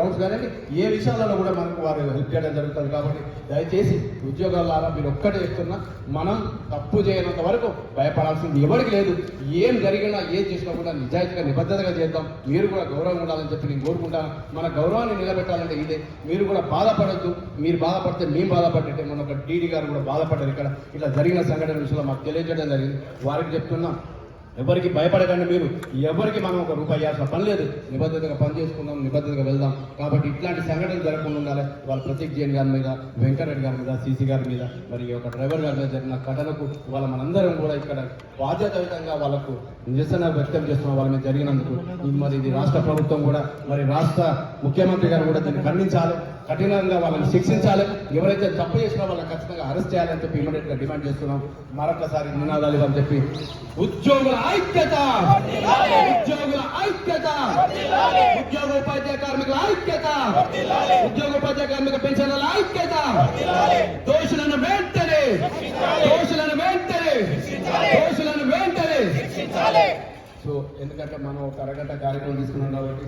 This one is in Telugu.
గ్రౌండ్స్ కానీ ఏ విషయాలలో కూడా మనకు వారు హెల్ప్ చేయడం జరుగుతుంది కాబట్టి దయచేసి ఉద్యోగాల మీరు ఒక్కటే చెప్తున్నా మనం తప్పు చేయనంత వరకు భయపడాల్సింది ఎవరికి లేదు. ఏం జరిగినా ఏం చేసినా కూడా నిజాయితీగా నిబద్ధతగా చేద్దాం. మీరు కూడా గౌరవం ఉండాలని చెప్పి నేను కోరుకుంటాను. మన గౌరవాన్ని నిలబెట్టాలంటే ఇదే. మీరు కూడా బాధపడద్దు. మీరు బాధపడితే మేము బాధపడ్డట్టే మన ఒక డీడీ గారు కూడా బాధపడ్డారు ఇక్కడ. ఇట్లా జరిగిన సంఘటన విషయంలో మాకు తెలియజేయడం జరిగింది. వారికి చెప్తున్నాం ఎవరికి భయపడకండి మీరు. ఎవరికి మనం ఒక రూపాయి ఇవ్వాల్సిన పని లేదు. నిబద్ధతగా పని చేసుకుందాం నిబద్ధతగా వెళ్దాం. కాబట్టి ఇట్లాంటి సంఘటనలు జరగకుండా ఉండాలి. వాళ్ళ ప్రతీక్ జైన్ గారి మీద వెంకటరెడ్డి గారి మీద సీసీ గారి మీద మరి ఒక డ్రైవర్ గారి మీద జరిగిన ఘటనకు వాళ్ళ మనందరం కూడా ఇక్కడ బాధ్యతాయుతంగా వాళ్ళకు నిరసన వ్యక్తం చేస్తున్న వాళ్ళ మీద జరిగినందుకు. మరి ఇది రాష్ట్ర ప్రభుత్వం కూడా మరి రాష్ట్ర ముఖ్యమంత్రి గారు కూడా దీన్ని ఖండించాలి. కఠినంగా వాళ్ళని శిక్షించాలి. ఎవరైతే తప్పు చేసినా వాళ్ళని ఖచ్చితంగా అరెస్ట్ చేయాలని చెప్పి ఇమీడియట్గా డిమాండ్ చేస్తున్నాం. మరొకసారి నినాదాలు ఇవ్వని చెప్పి ఉద్యోగుల ఐక్యత. ఉద్యోగుల ఐక్యత. ఉద్యోగ ఉపాధ్యాయ కార్మికుల ఐక్యత. ఉద్యోగ ఉపాధ్యాయ కార్మిక పెన్షన్ల ఐక్యత. దోషులను వెంటనే. దోషులను వెంటనే. దోషులను వెంటనే. సో ఎందుకంటే మనం ఒక అరగంట కార్యక్రమం తీసుకున్నాం కాబట్టి